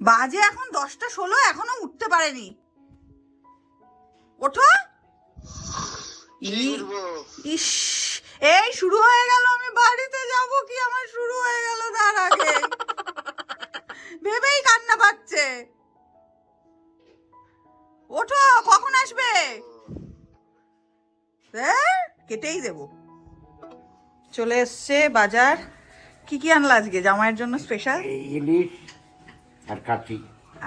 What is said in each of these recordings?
বাজে এখন দশটা ষোলো এখনও উঠতে পারেনি। ওঠো? ইস এই শুরু হয়ে গেল আমি বাড়িতে যাব কি? আমার শুরু হয়ে গেল তার আগে। ভেবেই কান্না পাচ্ছে। ওঠো কখন আসবে? কেটেই দেব। চলে এসছে বাজার। কি কি আনলা আজকে? জামাইয়ের জন্য স্পেশাল ইলিশ। আর কাঠি।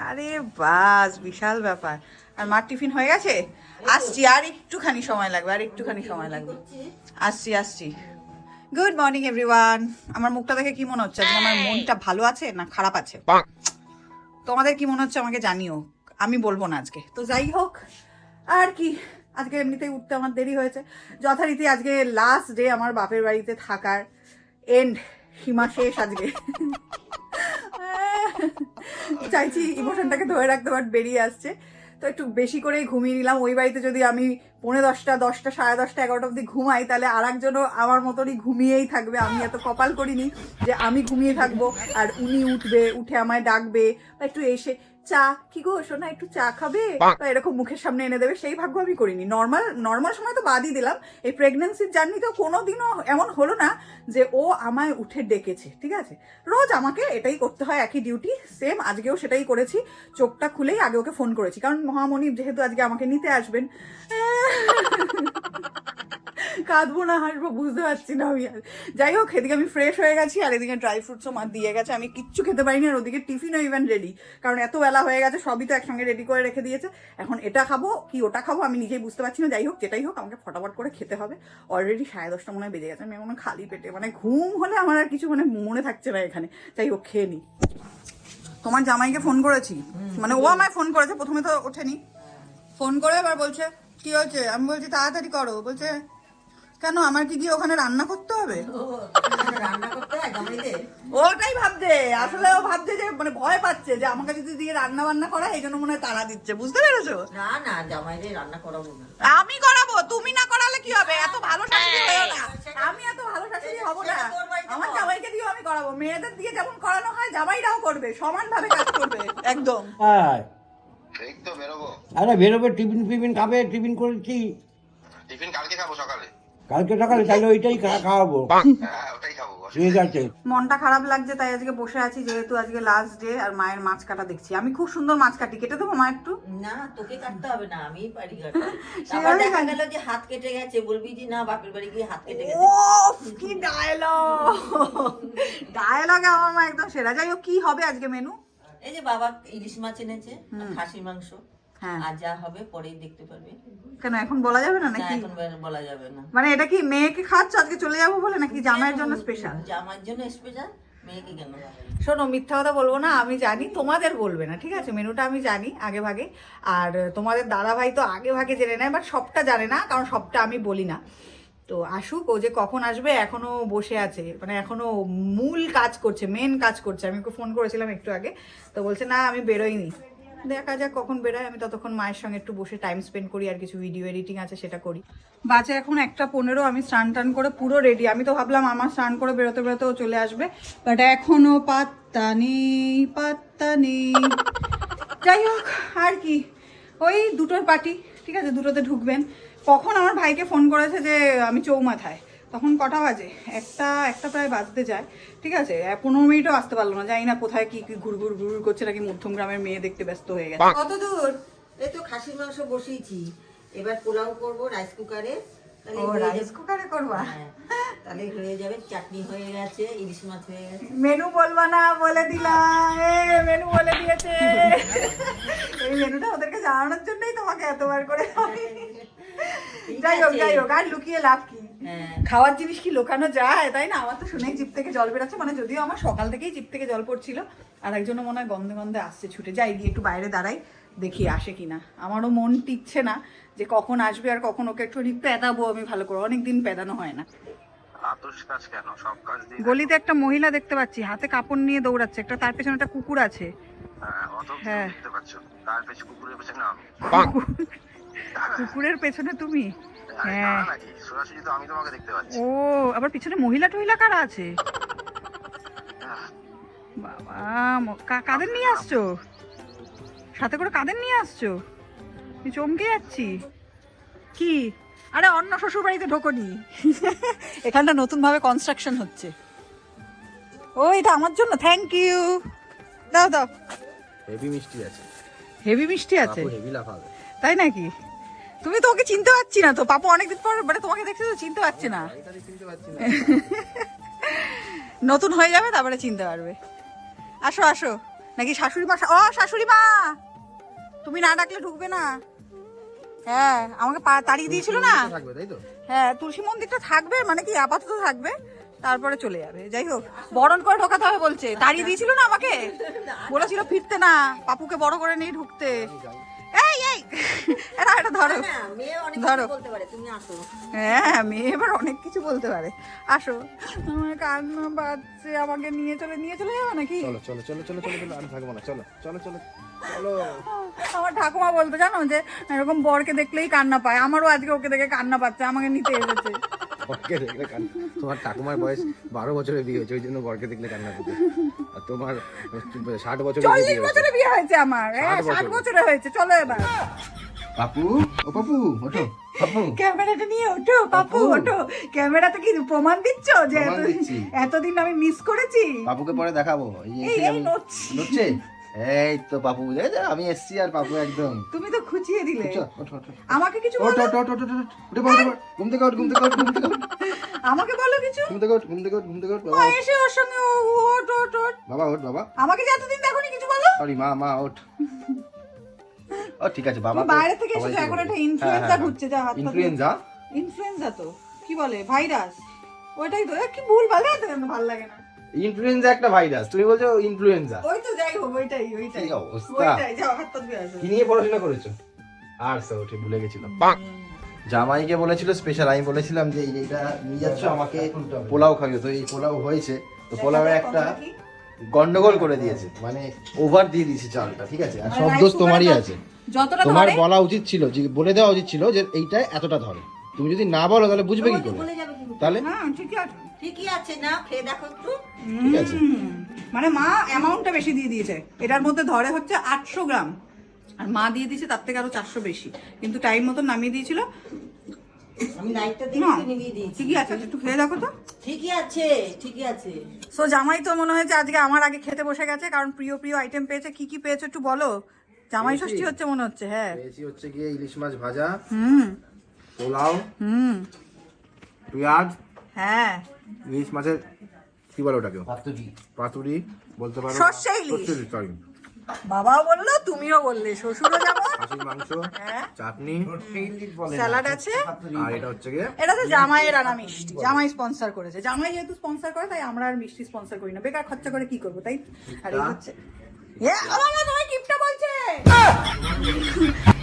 আরে বাস, বিশাল ব্যাপার। আর মার টিফিন হয়ে গেছে? আসছি, আর একটুখানি সময় লাগবে, আর একটুখানি সময় লাগবে। আসছি আসছি। গুড মর্নিং এভরিওয়ান আমার মুখটা দেখে কি মনে হচ্ছে? আজকে আমার মনটা ভালো আছে না খারাপ আছে? তোমাদের কি মনে হচ্ছে আমাকে জানিও? আমি বলব না আজকে। তো যাই হোক, আর কি? আজকে এমনিতেই উঠতে আমার দেরি হয়েছে। যথারীতি আজকে লাস্ট ডে আমার বাপের বাড়িতে থাকার এন্ড সীমা শেষ আজকে। চাইছি ইমোশনটাকে ধরে রাখতে বাট বেরিয়ে আসছে। তো একটু বেশি করে ঘুমিয়ে নিলাম। ওই বাড়িতে যদি আমি পৌনে দশটা দশটা, সাড়ে দশটা, এগারোটা অব্দি ঘুমাই, তাহলে আর একজনও আমার মতনই ঘুমিয়েই থাকবে। আমি এত কপাল করিনি যে আমি ঘুমিয়ে থাকব, আর উনি উঠবে, উঠে আমায় ডাকবে, বা একটু এসে চা কি গো শোনা একটু চা খাবে? বা এরকম মুখের সামনে এনে দেবে সেই ভাগ্য আমি করিনি। নর্মাল নর্মাল সময় তো বাদই দিলাম। এই প্রেগনেন্সির জার্নিতেও কোনোদিনও এমন হলো না যে ও আমায় উঠে ডেকেছে ঠিক আছে? রোজ আমাকে এটাই করতে হয় একই ডিউটি সেম আজকেও সেটাই করেছি। চোখটা খুলেই আগে ওকে ফোন করেছি। কারণ মহামণি যেহেতু আজকে আমাকে নিতে আসবেন কাঁদবো না হাসবো বুঝতে পারছি না আমি আর। যাই হোক এদিকে আমি ফ্রেশ হয়ে গেছি আর এদিকে ড্রাই ফ্রুটসও মা দিয়ে গেছে। আমি কিচ্ছু খেতে পারিনি আর ওদিকে টিফিনও ইভেন রেডি কারণ এত বেলা হয়ে গেছে সবই তো একসঙ্গে রেডি করে রেখে দিয়েছে। এখন এটা খাব কি ওটা খাব আমি নিজেই বুঝতে পারছি না। যাই হোক যেটাই হোক আমাকে ফটাফট করে খেতে হবে। অলরেডি সাড়ে দশটা মনে হয় বেজে গেছে আমি এখন খালি পেটে। মানে ঘুম হলে আমার আর কিছু মানে মনে থাকছে না এখানে। যাই হোক খেয়ে নিই তোমার জামাইকে ফোন করেছি? মানে ও আমায় ফোন করেছে প্রথমে তো ওঠেনি। ফোন করে এবার বলছে কি হয়েছে? আমি বলছি তাড়াতাড়ি করো। বলছে কেন? আমার কি গিয়ে ওখানে রান্না করতে হবে? রান্না করতে হয় জামাইদের ওটাই ভাবছে। আসলে ও ভাবছে যে মানে ভয় পাচ্ছে যে আমাকে যদি দিয়ে রান্না বান্না করা এই জন্য মনে হয় তাড়া দিচ্ছে। বুঝতে পেরেছ? না না জামাইদের রান্না করাবো না। আমি করাবো? তুমি না করালে কি হবে? এত ভালো শাশুড়ি হয়েও না। আমি এত ভালো শাশুড়ি হব না। আমার জামাইকে দিয়ে আমি করাবো। মেয়েদের দিয়ে যেমন করানো হয় জামাইরাও করবে সমান ভাবে কাজ করবে একদম। হ্যাঁ। আরে বেরোবে টিফিন ফিফিন খাবে টিফিন করেছি। টিফিন কালকে খাব সকালে। কালকে সকালে তাহলে ওইটাই খাওয়াবো। হ্যাঁ। ঠিক আছে। মনটা খারাপ লাগছে তাই আজকে বসে আছি যেহেতু আজকে লাস্ট ডে আর মায়ের মাছ কাটা দেখছি। আমি খুব সুন্দর মাছ কাটি কেটে দেবো মা একটু? না তোকে কাটতে হবে না আমিই পারি কাটতে আবার আমি দেখা গেল যে হাত কেটে গেছে বলবি যে না বাপের বাড়ি গিয়ে হাত কেটে গেছে। ও কি ডায়লগ ডায়লগে আমার মা একদম সেরা। যাই হোক কি হবে আজকে মেনু এই যে বাবা ইলিশ মাছ এনেছে আর খাসি মাংস। আর যা হবে পরেই দেখতে পারবে। কেন এখন বলা যাবে না নাকি? এখন বলা যাবে না। মানে এটা কি মেয়েকে খাচ্ছ আজকে চলে যাব বলে নাকি জামাইয়ের জন্য স্পেশাল জামার জন্য স্পেশাল শোনো মিথ্যা কথা বলব না আমি জানি তোমাদের বলবে না ঠিক আছে? মেনুটা আমি জানি আগে ভাগে আর তোমাদের দাদা ভাই তো আগে ভাগে জেনে নেয় বাট সবটা জানে না কারণ সবটা আমি বলি না। তো আসুক ও যে কখন আসবে এখনও বসে আছে মানে এখনও মূল কাজ করছে মেন কাজ করছে। আমি ওকে ফোন করেছিলাম একটু আগে তো বলছে না আমি বেরোইনি। দেখা যাক কখন বেরোয়। আমি ততক্ষণ মায়ের সঙ্গে একটু বসে টাইম স্পেন্ড করি আর কিছু ভিডিও এডিটিং আছে সেটা করি। বাজে এখন একটা পনেরো, আমি স্নান টান করে পুরো রেডি আমি তো ভাবলাম আমার স্নান করে বেরোতে বেরোতেও চলে আসবে বাট এখনও পাত্তা নেই পাত্তা নেই। যাই হোক, আর কি। ওই দুটোর পার্টি ঠিক আছে, দুটোতে ঢুকবেন। কখন? আমার ভাইকে ফোন করেছে যে আমি চৌমাথায়। তখন কটা বাজে? একটা একটা প্রায় বাজতে যায় ঠিক আছে? পনেরো মিনিটও আসতে পারল না জানি না কোথায় কি কি ঘুর ঘুর ঘুর করছে নাকি মধ্যম গ্রামের মেয়ে দেখতে ব্যস্ত হয়ে গেছে। কত দূর? এই তো খাসির মাংস বসিয়েছি। এবার পোলাও করব রাইস কুকারে ও রাইস কুকারে করবা? হ্যাঁ, তাহলে হয়ে যাবে চাটনি হয়ে গেছে ইলিশ মাছ হয়ে গেছে। মেনু বলবা না বলে দিলাম এ মেনু বলে দিয়েছে। এই মেনুটা ওদেরকে জানানোর জন্যই তোমাকে এতবার করে যাই হোক যাই হোক আর লুকিয়ে লাভ কি? হ্যাঁ। খাওয়ার জিনিস কি লোকানো যায়? তাই না? আমার তো শুনেই জিপ থেকে জল বেরোচ্ছে মানে যদিও আমার সকাল থেকেই জিপ থেকে জল পড়ছিল আর একজনও মনে হয় গন্ধে গন্ধে আসছে। ছুটে যাই গিয়ে একটু বাইরে দাঁড়াই দেখি আসে কিনা আমারও মন টিকছে না যে কখন আসবে আর কখন ওকে একটু পেদাবো আমি ভালো করে। অনেকদিন পেদানো হয় না। আতস কাজ কেন? সব কাজ দিয়ে গলিতে একটা মহিলা দেখতে পাচ্ছি হাতে কাপড় নিয়ে দৌড়াচ্ছে একটা তার পেছনে একটা কুকুর আছে। হ্যাঁ হ্যাঁ। তার পেছনে কুকুরের পেছনে আমি। কুকুরের পেছনে তুমি? হ্যাঁ। সরাসরি তো আমি তোমাকে দেখতে পাচ্ছি। ও আবার পিছনে মহিলা টহিলা কারা আছে? বাবা কাদের নিয়ে আসছো? সাথে করে কাদের নিয়ে আসছো? চমকে যাচ্ছি। কি? আরে অন্য শ্বশুর বাড়িতে ঢোকনি। এখানটা নতুন ভাবে কনস্ট্রাকশন হচ্ছে। ও এটা আমার জন্য। থ্যাংক ইউ দাও দাও। হেভি মিষ্টি আছে। হেভি মিষ্টি আছে? হেভি লাফাবে। তাই নাকি? তুমি তো ওকে চিনতে পারছি না তো। পাপু অনেকদিন পর মানে তোমাকে দেখছি তো চিনতে পারছি না। নতুন হয়ে যাবে তারপরে চিনতে পারবে। আসো আসো। নাকি শাশুড়ি মা ও শাশুড়ি মা! তুমি না ডাকলে ঢুকবে না। হ্যাঁ আমাকে তাড়িয়ে দিয়েছিল না? হ্যাঁ তুলসী মন্দিরটা থাকবে মানে কি আপাতত থাকবে। তারপরে চলে যাবে। যাই হোক বরণ করে ঢোকাতে হবে বলছে। তাড়িয়ে দিয়েছিল না আমাকে? বলেছিল ফিরতে না। পাপুকে বড় করে নিয়ে ঢুকতে। এই এই। এটা এটা ধরো। মেয়ে অনেক ধরো। কিছু বলতে পারে তুমি আসো। হ্যাঁ মেয়ে এবার অনেক কিছু বলতে পারে। আসো। আমার কান্না পাচ্ছে আমাকে নিয়ে চলে নিয়ে চলে যাবে নাকি? চলো চলো চলো চলো চলো চলো আমি থাকব না চলো চলো চলো চলো। আমার ঠাকুমা বলতো জানো যে এরকম বরকে দেখলেই কান্না পায়। আমারও আজকে ওকে দেখে কান্না পাচ্ছে আমাকে নিতে এসেছে। বরকে দেখলে কান্না তোমার ঠাকুমার বয়স বারো বছরের বিয়ে হয়েছে ওই জন্য বরকে দেখলে কান্না করবে আর তোমার ষাট বছর চল্লিশ বছরে বিয়ে হয়েছে আমার। হ্যাঁ ষাট বছরে। হয়েছে চলো এবার। পাপু ও পাপু ওঠো পাপু ক্যামেরাটা নিয়ে ওঠো পাপু ওঠো। ক্যামেরাতে কি প্রমাণ দিচ্ছ যে এতদিন আমি মিস করেছি? পাপুকে পরে দেখাবো। এই এই, এসে এই তো পাপু এই যে আমি এসছি আর পাপু একদম। তুমি তো খুঁচিয়ে দিলে। আমাকে কিছু বলো? ওঠ, ওঠ, ওঠ, ওঠ, ওঠ। উঠে পড়, ঘুম থেকে ওঠ, ঘুম থেকে ওঠ, ঘুম থেকে ওঠ। আমাকে বলো কিছু? ঘুম থেকে ওঠ, ঘুম থেকে ওঠ, ঘুম থেকে ওঠ। বাবা এসে ওর সঙ্গে ও- ওঠ ওঠ ওঠ। বাবা ওঠ বাবা। আমাকে যে এতদিন দেখোনি কিছু বলো? সরি মা মা ওঠ। ও ঠিক আছে বাবা বাইরে থেকে এসেছ এখন একটা হ্যাঁ, ইনফ্লুয়েঞ্জা ঘুরছে যা হাত ইনফ্লুয়েঞ্জা ইনফ্লুয়েঞ্জা তো কি বলে ভাইরাস ওইটাই তো কি ভুল ভালো ভালো লাগে না। ইনফ্লুয়েঞ্জা একটা ভাইরাস তুমি বলছো ইনফ্লুয়েঞ্জা ওই তো যাই হোক ওইটাই ওইটাই। কি অবস্থা? ওইটাই যাও হাত পা ধুয়ে আসো। কি নিয়ে পড়াশোনা করেছ? আর সে ওঠে ভুলে গেছিলাম। জামাইকে বলেছিল স্পেশাল আমি বলেছিলাম যে এইটা নিয়ে যাচ্ছ আমাকে পোলাও খাইও। তো এই পোলাও হয়েছে। তো পোলাও একটা গন্ডগোল করে দিয়েছে। মানে ওভার দিয়ে দিয়েছে চালটা ঠিক আছে? আর মানে সব দোষ তোমারই আছে। যতটা তোমার বলা উচিত ছিল যে বলে দেওয়া উচিত ছিল যে এইটা এতটা ধরে। তুমি যদি না বলো তাহলে বুঝবে কি করে? বলে যাবে কিন্তু। তাহলে? হ্যাঁ ঠিকই আছে। ঠিকই আছে না? খেয়ে দেখো একটু। ঠিক আছে। মানে মা অ্যামাউন্টটা বেশি দিয়ে দিয়েছে। এটার মধ্যে ধরে হচ্ছে আটশো গ্রাম। আর মা দিয়ে দিয়েছে তার থেকে আরও চারশো বেশি। কিন্তু টাইম মতো নামিয়ে দিয়েছিল। আমি লাইটটা না নিভিয়ে দিয়েছি। ঠিকই আছে একটু খেয়ে দেখো তো। ঠিকই আছে ঠিকই আছে। সো জামাই তো মনে হয়েছে আজকে আমার আগে খেতে বসে গেছে কারণ প্রিয় প্রিয় আইটেম পেয়েছে। কি কি পেয়েছ একটু বলো? জামাই ষষ্ঠী হচ্ছে মনে হচ্ছে হ্যাঁ। পেয়েছি হচ্ছে গিয়ে ইলিশ মাছ ভাজা হুম। পোলাও হুম। পেঁয়াজ হ্যাঁ। ইলিশ মাছের কি বলো ওটাকে? পাতুরি। পাতুরি বলতে পারো? সর্ষে ইলিশ। সরি বাবাও বলল তুমিও বললে শ্বশুরও যেমন। খাসির মাংস হ্যাঁ। চাটনি। স্যালাড আছে? আর এটা হচ্ছে গিয়ে এটা তো জামাইয়ের আনা মিষ্টি। জামাই স্পন্সর করেছে। জামাই যেহেতু স্পন্সর করে তাই আমরা আর মিষ্টি স্পন্সর করি না। বেকার খরচা করে কি করব তাই? আর এই হচ্ছে। এ, ও তোমায় কিপটা বলছে!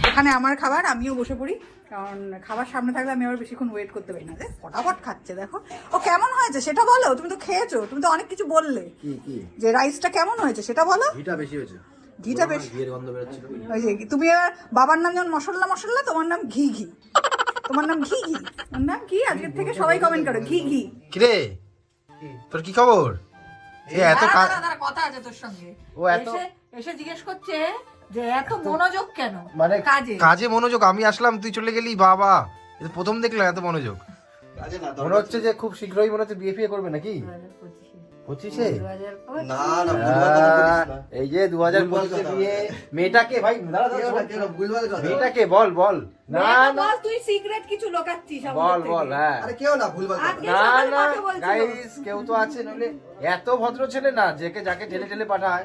এখানে আমার খাবার আমিও বসে পড়ি। কারণ খাবার সামনে থাকলে আমি আবার বেশিক্ষণ ওয়েট করতে পারি না। যে ফটাফট খাচ্ছে দেখো। ও কেমন হয়েছে? সেটা বলো তুমি তো খেয়েছো তুমি তো অনেক কিছু বললে। কি কি? যে রাইসটা কেমন হয়েছে সেটা বলো। ঘিটা বেশি হয়েছে। ঘিটা বেশি ওই যে তুমি বাবার নাম যেমন মশলা মশলা তোমার নাম ঘি ঘি। তোমার নাম ঘি ঘি। তোমার নাম কি আজকের থেকে সবাই কমেন্ট করো ঘি ঘি। কিরে? তোর কি খবর? এত কথা আছে তোর সঙ্গে। ও এত এসে এসে জিজ্ঞেস করছে যে এত মনোযোগ কেন? মানে কাজে? কাজে মনোযোগ আমি আসলাম তুই চলে গেলি বাবা। প্রথম দেখলাম এত মনোযোগ। মনে হচ্ছে যে খুব শীঘ্রই মনে হচ্ছে বিয়ে ফিয়ে করবে নাকি? পঁচিশে? না না। এই যে দু হাজার পঁচিশে বিয়ে মেয়েটাকে ভাই। মেয়েটাকে বল বল। না না। বল তুই সিক্রেট কিছু লোকাচ্ছিস বল বল হ্যাঁ। আরে কেউ না ভুলভাল না। না গাইস কেউ তো আছে নইলে এত ভদ্র ছেলে না যেকে যাকে ঠেলে ঠেলে পাঠায়।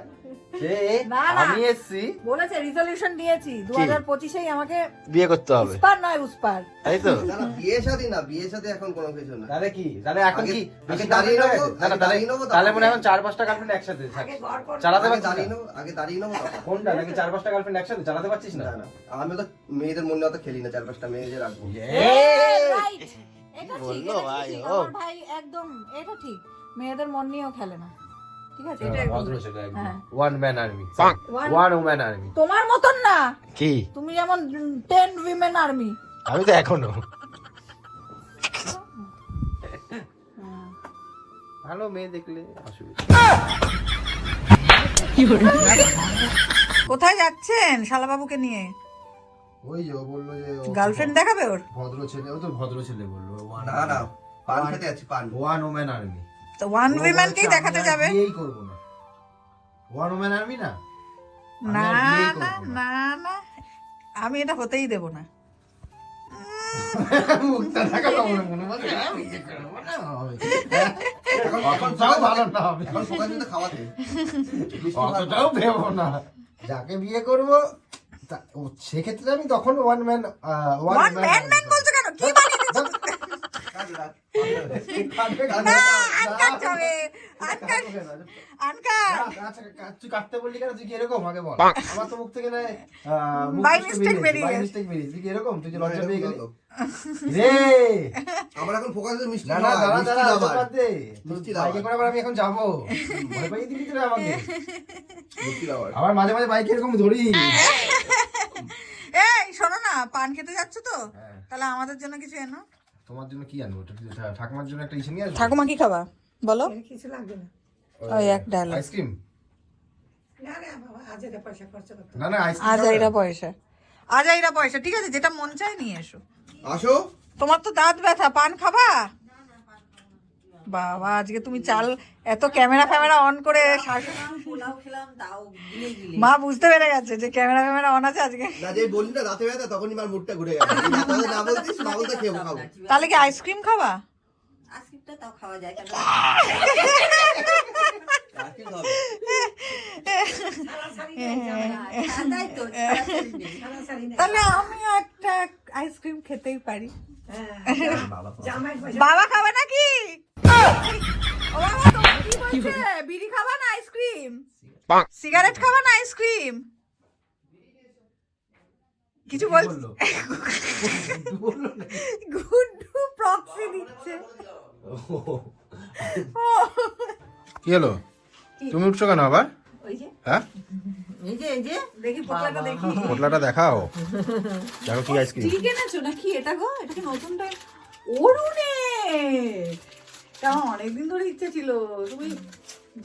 না। আমি এসছি। বলেছে রিজলিউশন দিয়েছি দু হাজার পঁচিশেই আমাকে বিয়ে করতে হবে। উস্পার নয় উস্পার। তাই তো? না, বিয়ে শাদী না, বিয়ে শাদী এখন কোনো কিছু না। তাহলে কি? তাহলে এখন কি? আগে দাঁড়িয়ে নেব, না তাহলে দাঁড়িয়ে নেব, তাহলে মনে এখন চার পাঁচটা গার্লফ্রেন্ড একসাথে চালাতে পারছিস দাঁড়িয়ে? নেব, আগে দাঁড়িয়ে নেব কোনটা নাকি চার পাঁচটা গার্লফ্রেন্ড একসাথে? চালাতে পারছিস না? আমি তো মেয়েদের মনে অত খেলি না চার পাঁচটা মেয়ে যে রাখব। এটা ঠিক এটা ভাই, ঠিক। ও। আমার ভাই একদম এটা ঠিক। মেয়েদের মন নিয়েও খেলে না। ঠিক আছে? এটা ভদ্র একদম। হ্যাঁ। One man army one woman army তোমার মতন না? কি? তুমি যেমন টেন উইমেন আর্মি আমি তো এখনও। ভালো মেয়ে দেখলে অসুবিধা কোথায় যাচ্ছেন শালাবাবুকে নিয়ে? ওই যে ও বলল যে গার্লফ্রেন্ড দেখাবে ওর? ভদ্র ছেলে ও তো ভদ্র ছেলে বলল। না না পান খেতে যাচ্ছি পান। ওয়ান ওম্যান আর্মি তো ওয়ান উইম্যানকেই দেখাতে যাবে? বিয়েই করব না। ওয়ান ওম্যান আর্মি না? না না না। না আমি এটা হতেই দেব না। মুখটা দেখা না মনে হচ্ছে বিয়ে করব না আমি। অতটাও ভালো না আমি। এখন ফোকাস দিতে খাওয়াতে। অতটাও দেবো না। যাকে বিয়ে করব তা- ও সেক্ষেত্রে আমি তখন one man one man man না আনকাট যাবে আনকাট আনকাট তুই কাটতে বললি কেন? তুই কি এরকম? আগে বল। আমার তো মুখ থেকে নয় By mistake বেরিয়ে গেছে। মিস্টেক বেরিয়ে তুই কি এরকম? তুই যে লজ্জা পেয়ে গেলি? রে! আমার এখন ফোকাস মিষ্টি না না দাঁড়া দাঁড়া বাদ দে। তুই মিষ্টি বাইকে করে আবার আমি এখন যাব। ভয় পাইয়ে দিবি তোরা আমাকে। মিষ্টি লাভার। আবার মাঝে মাঝে বাইকে এরকম ধরি এই শোনো না পান খেতে যাচ্ছ তো? হ্যাঁ। তাহলে আমাদের জন্য কিছু এনো। তোমার জন্য কি আনব ঠাকুমার জন্য একটা ইসে নিয়ে আসব? ঠাকুমা কি খাবা? বলো। কিছু লাগবে না। ওই এক ডায়লগ আইসক্রিম? না না বাবা পয়সা খরচা করতে না না আইসক্রিম আজ আইরা পয়সা। পয়সা ঠিক আছে যেটা মন চায় নিয়ে এসো। আসো। তোমার তো দাঁত ব্যথা পান খাবা? বাবা আজকে তুমি চাল এত ক্যামেরা ফ্যামেরা অন করে শাশুড়ি পোলাও খেলাম তাও গিলে গিলে। মা বুঝতে পেরে গেছে যে ক্যামেরা ফ্যামেরা অন আছে আজকে। না যে বললি না ব্যথা তখনই আমার মুডটা ঘুরে গেল। না বলতিস না বলতে খেয়ে খাব। তাহলে কি আইসক্রিম খাবা? আজকেরটা তাও খাওয়া যায় কেন? রাখি খাব। তাই তো ছাড়াছাড়ি নেই। তাহলে আমি একটা আইসক্রিম খেতেই পারি। বাবা খাবে নাকি? বিড়ি খাবা না আইসক্রিম সিগারেট খাবা না আইসক্রিম? কিছু বল গুড্ডু প্রক্সি দিচ্ছে। কি হলো? তুমি উঠছো কেন আবার? ওই যে। হ্যাঁ? এই যে এই যে। দেখি পোটলাটা দেখি। পোটলাটা দেখাও। দেখো কি আইসক্রিম ঠিক এনেছো নাকি? এটা গো এটা কি নতুনটা অরুণে কেমন অনেকদিন ধরে ইচ্ছে ছিল। তুমি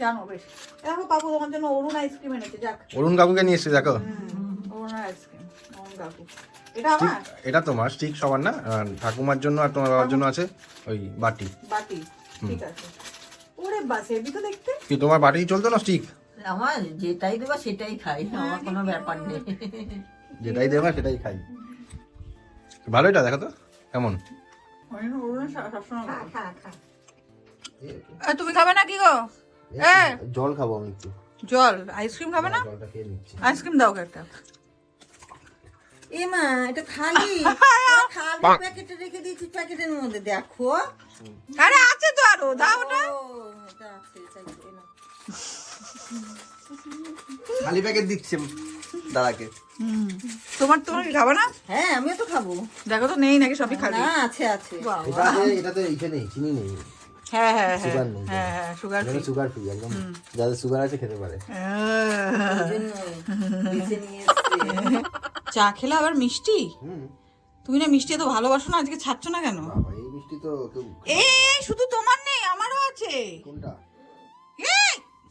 জানো বেশ। দেখো পাবো তোমার জন্য অরুণ আইসক্রিম এনেছে যাক। অরুণ কাকুকে নিয়ে এসছে দেখো। অরুণ আইসক্রিম অরুণ কাকু। এটা আমার? এটা তোমার ঠিক সবার না? আর ঠাকুমার জন্য আর তোমার বাবার জন্য আছে ওই বাটি। বাটি ঠিক আছে। ওরে বাস এবি তো দেখতে। কি তোমার বাটি চলতো না স্টিক আমার যেটাই দেবা সেটাই খাই আমার কোনো ব্যাপার নেই। যেটাই দেবে সেটাই খাই। ভালো এটা দেখো তো কেমন? তুমি খাবে না কি গো? জল খাব আমি একটু। জল আইসক্রিম খাবে না? জলটা খেয়ে নিচ্ছি। আইসক্রিম দাও একটা। এ মা এটা খালি। খালি প্যাকেটে রেখে দিয়েছি প্যাকেটের মধ্যে দেখো। আরে আছে তো আরও দাও ওটা। খালি প্যাকেট দিচ্ছে দাদাকে। তোমার তোমার কি খাবে না? হ্যাঁ আমিও তো খাব। দেখো তো নেই নাকি সবই খালি। না আছে আছে। বাবা। এটাতে এটাতে ইসে নেই চিনি নেই। হ্যাঁ হ্যাঁ হ্যাঁ সুগার নেই হ্যাঁ হ্যাঁ সুগার এখানে সুগার ফ্রি একদম। যাদের সুগার আছে খেতে পারে। চা খেলে আবার মিষ্টি? তুমি না মিষ্টি এত ভালোবাসো না আজকে ছাড়ছো না কেন? এই মিষ্টি তো এ শুধু তোমার নেই আমারও আছে। কোনটা?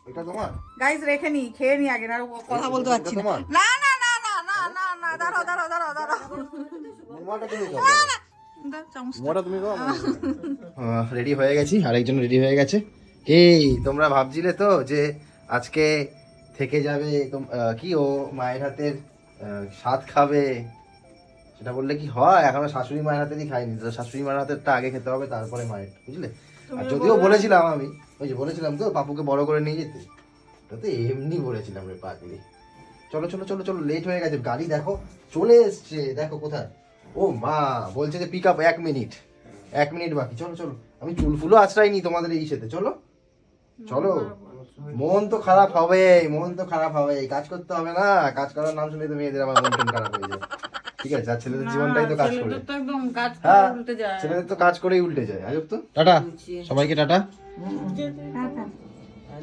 এটা তোমার? গাইজ রেখে নি খেয়ে নি আগে না আর কথা বলতে পারছি না। না না না না না না না দাঁড়াও দাঁড়াও দাঁড়াও দাঁড়াও। রেডি হয়ে। গেছি আরেকজন রেডি হয়ে গেছে। এই তোমরা ভাবছিলে তো যে আজকে থেকে যাবে কি ও মায়ের হাতের স্বাদ খাবে? সেটা বললে কি হয়? এখনও শাশুড়ি মায়ের হাতেরই খাইনি তো শাশুড়ি মায়ের হাতেরটা আগে খেতে হবে তারপরে মায়ের বুঝলে? আর যদিও বলেছিলাম আমি ওই যে বলেছিলাম তো পাপুকে বড় করে নিয়ে যেতে। তো এমনি বলেছিলাম রে পাগলি। চলো চলো চলো চলো লেট হয়ে গেছে গাড়ি দেখো চলে এসছে দেখো কোথায়। ও মা বলছে যে পিক আপ এক মিনিট এক মিনিট বাকি। চলো চলো। আমি চুল ফুলও আশ্রয়নি তোমাদের এই সাথে চলো। চলো। মন তো খারাপ হবে মন তো খারাপ হবে। কাজ করতে হবে না। কাজ করার নাম শুনে তো মেয়েদের আমার মন খারাপ হয়ে যায়। ঠিক আছে আর ছেলেদের জীবনটাই তো কাজ করে। ছেলেদের তো কাজ হ্যাঁ ছেলেদের তো কাজ করেই উল্টে যায়। আজব তো। টাটা। সবাইকে টাটা।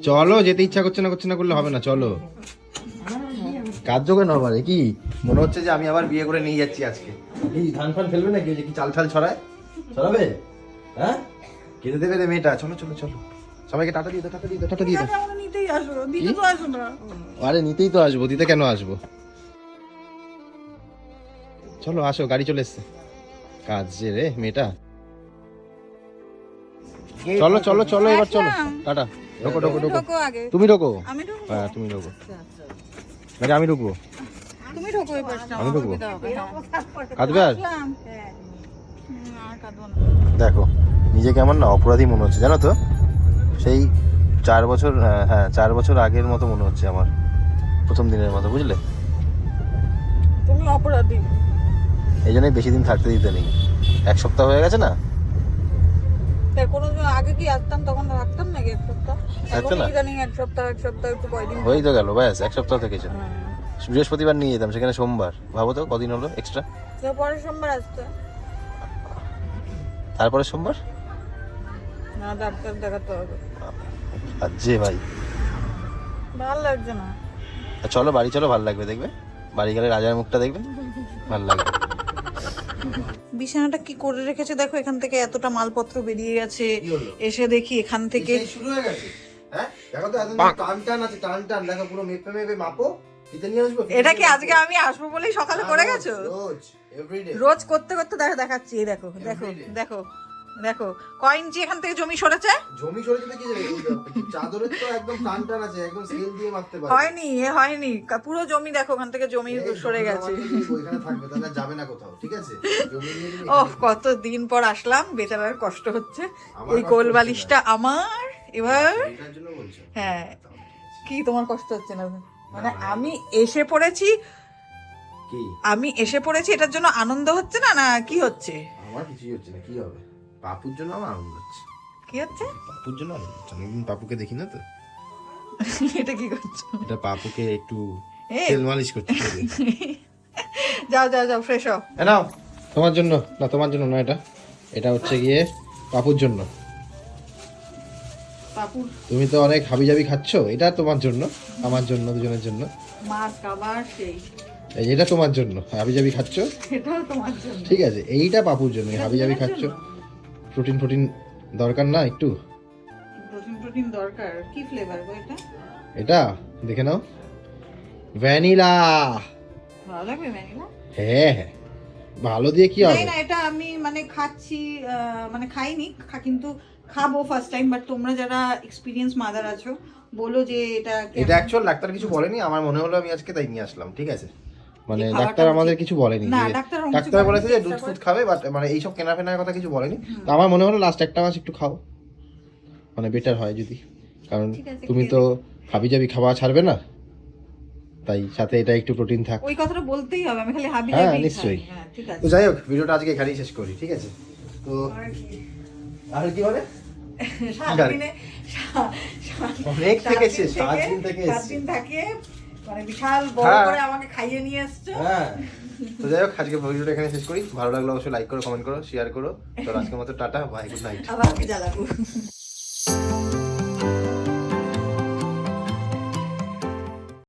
চলো যেতে ইচ্ছা করছে না করছে না করলে হবে না। চলো। কাজ কেন আবার কি? মনে হচ্ছে যে আমি আবার বিয়ে করে নিয়ে যাচ্ছি আজকে। এই ধান ফান ফেলবে নাকি? যে কি চাল ঠাল ছড়ায়? ছড়াবে? হ্যাঁ? কেটে দেবে রে মেয়েটা। চলো চলো চলো। সবাইকে টাটা দিয়ে দাও টাটা দিয়ে দাও টাটা দিয়ে দাও। নিতেই আসো দিতে তো আসো না। আরে নিতেই তো আসব। দিতে কেন আসব? চলো আসো গাড়ি চলে এসছে। কাজ যে রে মেয়েটা। চলো চলো চলো এবার চলো। টাটা। ঢোকো ঢোকো ঢোকো। তুমি ঢোকো হ্যাঁ তুমি ঢোকো। আরে আমি ঢুকবো? তুমি ঢোকো আমি ঢুকবো? কাঁদবে আর। দেখো নিজেকে আমার না অপরাধী মনে হচ্ছে জানো তো? সেই চার বছর হ্যাঁ, হ্যাঁ চার বছর আগের মতো মনে হচ্ছে আমার প্রথম দিনের মতো বুঝলে? তুমি অপরাধী। এই জন্যই বেশি দিন থাকতে দিতে নেই। এক সপ্তাহ হয়ে গেছে না? কোনো আগে কি আসতাম তখন রাখতাম নাকি এক সপ্তাহ? না? এখন ইদানিং এক সপ্তাহ এক সপ্তাহ একটু কয়দিন হয়েই তো গেল ব্যাস এক সপ্তাহ থেকেছে হ্যাঁ। বৃহস্পতিবার নিয়ে যেতাম সেখানে সোমবার। ভাবো তো কদিন হলো এক্সট্রা পরের সোমবার আসতে। তারপরে সোমবার? না ডাক্তার দেখাতে হবে। যে ভাই। ভালো লাগছে না। চলো বাড়ি চলো ভালো লাগবে দেখবে? বাড়ি গেলে রাজার মুখটা দেখবে? ভালো লাগবে। বিছানাটা কি করে রেখেছে? দেখো এখান থেকে এতটা মালপত্র বেরিয়ে গেছে। এসে দেখি এখান থেকে শুরু হয়ে গেছে? হ্যাঁ? দেখো তো টান টান আছে টান টান দেখো পুরো মেপে মেপে মাপো। এটা কি আজকে আমি আসব বলেই সকালে করে গেছো? রোজ করতে করতে দেখো দেখাচ্ছি। দেখো দেখো দেখো। দেখো কয়েন যে এখান থেকে জমি সরেছে? জমি সরে যেতে কি চাদরের তো একদম টান টান আছে একদম স্কেল দিয়ে মাপতে পারবে। হয়নি এ হয়নি পুরো জমি দেখো ওখান থেকে জমি সরে গেছে। ওইখানে থাকবে তাহলে যাবে না কোথাও ঠিক আছে? ওহ কত দিন পর আসলাম বেচারার কষ্ট হচ্ছে। এই কোল বালিশটা আমার এবার জন্য বলছো। হ্যাঁ কি তোমার কষ্ট হচ্ছে না? মানে আমি এসে পড়েছি কি? আমি এসে পড়েছি এটার জন্য আনন্দ হচ্ছে না না কি হচ্ছে? আমার কিছুই হচ্ছে না কি হবে? পাপুর জন্য আমার আনন্দ হচ্ছে। কি হচ্ছে? পাপুর জন্য আনন্দ হচ্ছে। অনেকদিন পাপুকে দেখি না তো। এটা কি করছ? এটা পাপুকে একটু তেল মালিশ করতে যাও যাও যাও ফ্রেশ হও। নাও। তোমার জন্য। না তোমার জন্য না এটা। এটা হচ্ছে গিয়ে পাপুর জন্য। পাপুর তুমি তো অনেক হাবি জাবি খাচ্ছ। এটা তোমার জন্য। আমার জন্য দুজনের জন্য। মাছ খাবার সেই। এই এটা তোমার জন্য। হাবি জাবি খাচ্ছ? এটাও তোমার জন্য। ঠিক আছে। এইটা পাপুর জন্য। হাবি জাবি খাচ্ছ? প্রোটিন প্রোটিন দরকার না একটু? প্রোটিন প্রোটিন দরকার। কি ফ্লেভার গো এটা? এটা দেখে নাও। ভ্যানিলা ভালো লাগবে ভ্যানিলা হ্যাঁ হ্যাঁ। ভালো দিয়ে কি হবে? না এটা আমি মানে খাচ্ছি মানে খাইনি খা- কিন্তু খাব ফার্স্ট টাইম বাট তোমরা যারা এক্সপিরিয়েন্স মাদার আছো বলো যে এটা। এটা অ্যাকচুয়াল ডাক্তার কিছু বলেনি আমার মনে হলো আমি আজকে তাই নিয়ে আসলাম ঠিক আছে? মানে ডাক্তার আমাদের কিছু বলেনি ডাক্তার বলেছে যে দুধ ফুড খাবে বাট মানে এইসব কেনা ফেনার কথা কিছু বলেনি। তো আমার মনে হলো লাস্ট একটা মাস একটু খাও। মানে বেটার হয় যদি। কারণ তুমি তো হাবি জাবি খাওয়া ছাড়বে না। তাই সাথে এটা একটু প্রোটিন থাক। ওই কথাটা বলতেই হবে আমি খালি হাবি হ্যাঁ, নিশ্চয়ই। হ্যাঁ ঠিক আছে। তো যাই হোক ভিডিওটা আজকে এখানেই শেষ করি ঠিক আছে? তো আর কি? বলে? সাত দিনে অনেক সাত দিন সাত থেকে- দিন থেকে সাত দিন থাকে। মানে বিশাল বড় হ্যাঁ। করে আমাকে খাইয়ে নিয়ে এসছো। হ্যাঁ। তো যাই হোক আজকে ভিডিওটা এখানে শেষ করি। ভালো লাগল অবশ্যই লাইক করো কমেন্ট করো শেয়ার করো। তো আজকের মতো টাটা বাই গুড নাইট আবার জ্বালাবো।